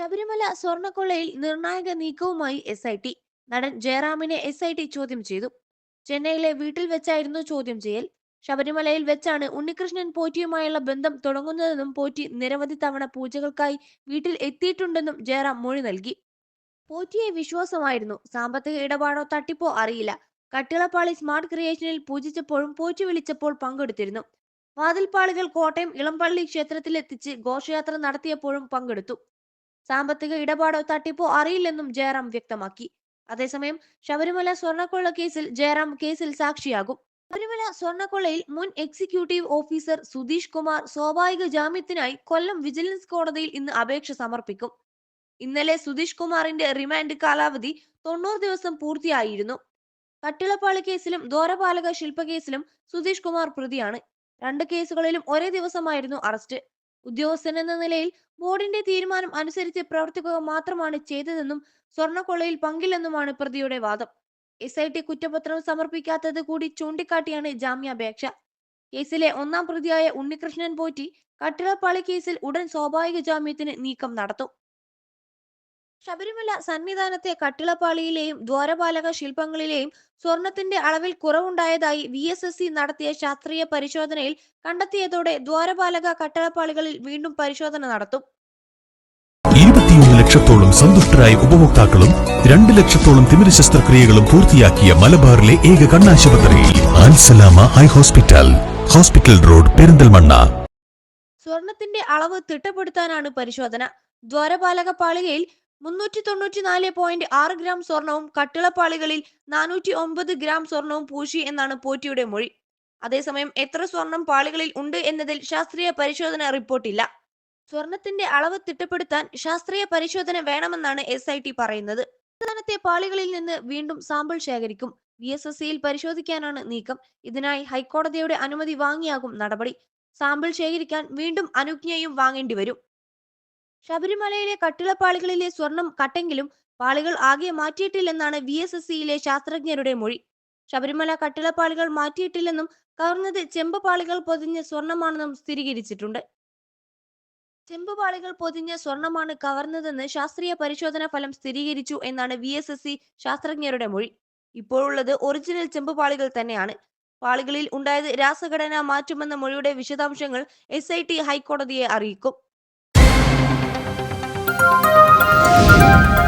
ശബരിമല സ്വർണക്കൊള്ളയിൽ നിർണായക നീക്കവുമായി S I T നടൻ ജയറാമിനെ S I T ചോദ്യം ചെയ്തു. ചെന്നൈയിലെ വീട്ടിൽ വെച്ചായിരുന്നു ചോദ്യം ചെയ്യൽ. ശബരിമലയിൽ വെച്ചാണ് ഉണ്ണികൃഷ്ണൻ പോറ്റിയുമായുള്ള ബന്ധം തുടങ്ങുന്നതെന്നും പോറ്റി നിരവധി തവണ പൂജകൾക്കായി വീട്ടിൽ എത്തിയിട്ടുണ്ടെന്നും ജയറാം മൊഴി നൽകി. പോറ്റിയെ വിശ്വാസമായിരുന്നു. സാമ്പത്തിക ഇടപാടോ തട്ടിപ്പോ അറിയില്ല. കട്ടിളപ്പാളി സ്മാർട്ട് ക്രിയേഷനിൽ പൂജിച്ചപ്പോഴും പോറ്റി വിളിച്ചപ്പോൾ പങ്കെടുത്തിരുന്നു. വാതിൽപ്പാളികൾ കോട്ടയം ഇളംപള്ളി ക്ഷേത്രത്തിലെത്തിച്ച് ഘോഷയാത്ര നടത്തിയപ്പോഴും പങ്കെടുത്തു. സാമ്പത്തിക ഇടപാടോ തട്ടിപ്പോ അറിയില്ലെന്നും ജയറാം വ്യക്തമാക്കി. അതേസമയം ശബരിമല സ്വർണക്കൊള്ള കേസിൽ ജയറാം കേസിൽ സാക്ഷിയാകും. ശബരിമല സ്വർണക്കൊള്ളയിൽ മുൻ എക്സിക്യൂട്ടീവ് ഓഫീസർ സുധീഷ് കുമാർ സ്വാഭാവിക ജാമ്യത്തിനായി കൊല്ലം വിജിലൻസ് കോടതിയിൽ ഇന്ന് അപേക്ഷ സമർപ്പിക്കും. ഇന്നലെ സുധീഷ് കുമാറിന്റെ റിമാൻഡ് കാലാവധി തൊണ്ണൂറ് ദിവസം പൂർത്തിയായിരുന്നു. കട്ടിളപ്പാളി കേസിലും ദ്വാരപാലക ശില്പ കേസിലും സുധീഷ് കുമാർ പ്രതിയാണ്. രണ്ട് കേസുകളിലും ഒരേ ദിവസമായിരുന്നു അറസ്റ്റ്. ഉദ്യോഗസ്ഥൻ എന്ന നിലയിൽ ബോർഡിന്റെ തീരുമാനം അനുസരിച്ച് പ്രവർത്തിക്കുക മാത്രമാണ് ചെയ്തതെന്നും സ്വർണക്കൊള്ളയിൽ പങ്കില്ലെന്നുമാണ് പ്രതിയുടെ വാദം. എസ് ഐ ടി കുറ്റപത്രം സമർപ്പിക്കാത്തത് കൂടി ചൂണ്ടിക്കാട്ടിയാണ് ജാമ്യാപേക്ഷ. കേസിലെ ഒന്നാം പ്രതിയായ ഉണ്ണികൃഷ്ണൻ പോറ്റി കട്ടിളപ്പാളി കേസിൽ ഉടൻ സ്വാഭാവിക ജാമ്യത്തിന് നീക്കം നടത്തും. ശബരിമല സന്നിധാനത്തെ കട്ടിളപ്പാളിയിലെയും ദ്വാരപാലക ശില്പങ്ങളിലെയും സ്വർണത്തിന്റെ അളവിൽ കുറവുണ്ടായതായി വി എസ് എസ് സി നടത്തിയ ശാസ്ത്രീയ പരിശോധനയിൽ കണ്ടെത്തിയതോടെ ദ്വാരപാലക കട്ടിളപ്പാളികളിൽ വീണ്ടും പരിശോധന നടത്തും. ഇരുപത്തിയൊന്ന് ലക്ഷത്തോളം സന്തുഷ്ടരായ ഉപഭോക്താക്കളും രണ്ട് ലക്ഷത്തോളം തിമിര ശസ്ത്രക്രിയകളും പൂർത്തിയാക്കിയ മലബാറിലെ ഏക കണ്ണാശുപത്രി Al Salama eye hospital hospital road Perinthalmanna. സ്വർണത്തിന്റെ അളവ് തിട്ടപ്പെടുത്താനാണ് പരിശോധന. ദ്വാരപാലക പാളികയിൽ മുന്നൂറ്റി തൊണ്ണൂറ്റി നാല് പോയിന്റ് ആറ് ഗ്രാം സ്വർണവും കട്ടിളപ്പാളികളിൽ നാനൂറ്റി ഒമ്പത് ഗ്രാം സ്വർണവും പൂശി എന്നാണ് പോറ്റിയുടെ മൊഴി. അതേസമയം എത്ര സ്വർണം പാളികളിൽ ഉണ്ട് എന്നതിൽ ശാസ്ത്രീയ പരിശോധന റിപ്പോർട്ടില്ല സ്വർണത്തിന്റെ അളവ് തിട്ടപ്പെടുത്താൻ ശാസ്ത്രീയ പരിശോധന വേണമെന്നാണ് എസ് ഐ ടി പറയുന്നത്. സംസ്ഥാനത്തെ പാളികളിൽ നിന്ന് വീണ്ടും സാമ്പിൾ ശേഖരിക്കും. വി എസ് എസ് സിയിൽ പരിശോധിക്കാനാണ് നീക്കം. ഇതിനായി ഹൈക്കോടതിയുടെ അനുമതി വാങ്ങിയാകും നടപടി. സാമ്പിൾ ശേഖരിക്കാൻ വീണ്ടും അനുജ്ഞയും വാങ്ങേണ്ടി വരും. ശബരിമലയിലെ കട്ടിളപ്പാളികളിലെ സ്വർണം കട്ടെങ്കിലും പാളികൾ ആകെ മാറ്റിയിട്ടില്ലെന്നാണ് വി എസ് എസ് സിയിലെ ശാസ്ത്രജ്ഞരുടെ മൊഴി. ശബരിമല കട്ടിളപ്പാളികൾ മാറ്റിയിട്ടില്ലെന്നും കവർന്നത് ചെമ്പ് പാളികൾ പൊതിഞ്ഞ സ്വർണമാണെന്നും സ്ഥിരീകരിച്ചിട്ടുണ്ട്. ചെമ്പ് പാളികൾ പൊതിഞ്ഞ സ്വർണമാണ് കവർന്നതെന്ന് ശാസ്ത്രീയ പരിശോധനാ ഫലം സ്ഥിരീകരിച്ചു എന്നാണ് വി എസ് എസ് സി ശാസ്ത്രജ്ഞരുടെ മൊഴി. ഇപ്പോഴുള്ളത് ഒറിജിനൽ ചെമ്പ് പാളികൾ തന്നെയാണ്. പാളികളിൽ ഉണ്ടായത് രാസഘടന മാറ്റുമെന്ന മൊഴിയുടെ വിശദാംശങ്ങൾ എസ് ഐ ടി ഹൈക്കോടതിയെ അറിയിക്കും. Música